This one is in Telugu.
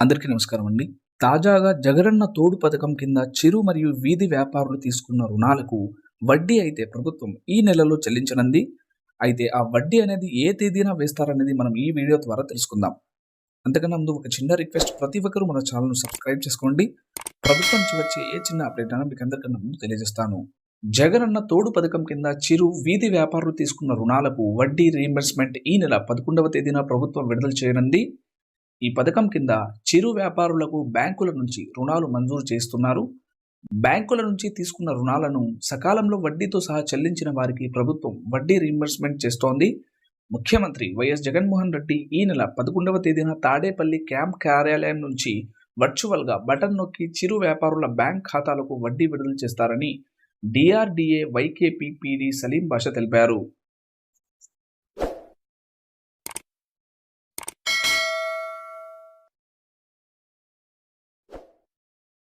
అందరికీ నమస్కారం అండి. తాజాగా జగనన్న తోడు పథకం కింద చిరు మరియు వీధి వ్యాపారులు తీసుకున్న రుణాలకు వడ్డీ అయితే ప్రభుత్వం ఈ నెలలో చెల్లించనుంది. అయితే ఆ వడ్డీ అనేది ఏ తేదీన వేస్తారనేది మనం ఈ వీడియో ద్వారా తెలుసుకుందాం. అంతకన్నా ముందు ఒక చిన్న రిక్వెస్ట్ ప్రతి ఒక్కరూ మన ఛానల్ను సబ్స్క్రైబ్ చేసుకోండి. ప్రభుత్వం నుంచి వచ్చే ఏ చిన్న అప్డేట్ అయినా మీకు అందరికన్నా ముందు తెలియజేస్తాను. జగనన్న తోడు పథకం కింద చిరు వీధి వ్యాపారులు తీసుకున్న రుణాలకు వడ్డీ రీయింబర్స్మెంట్ ఈ నెల పదకొండవ తేదీన ప్రభుత్వం విడుదల చేయనుంది. ఈ పథకం కింద చిరు వ్యాపారులకు బ్యాంకుల నుంచి రుణాలు మంజూరు చేస్తున్నారు. బ్యాంకుల నుంచి తీసుకున్న రుణాలను సకాలంలో వడ్డీతో సహా చెల్లించిన వారికి ప్రభుత్వం వడ్డీ రీయింబర్స్మెంట్ చేస్తోంది. ముఖ్యమంత్రి వైఎస్ జగన్మోహన్ రెడ్డి ఈ నెల పదకొండవ తేదీన తాడేపల్లి క్యాంప్ కార్యాలయం నుంచి వర్చువల్గా బటన్ నొక్కి చిరు వ్యాపారుల బ్యాంక్ ఖాతాలకు వడ్డీ విడుదల చేస్తారని డిఆర్డీఏ వైకేపీ పీడీ సలీం భాష తెలిపారు.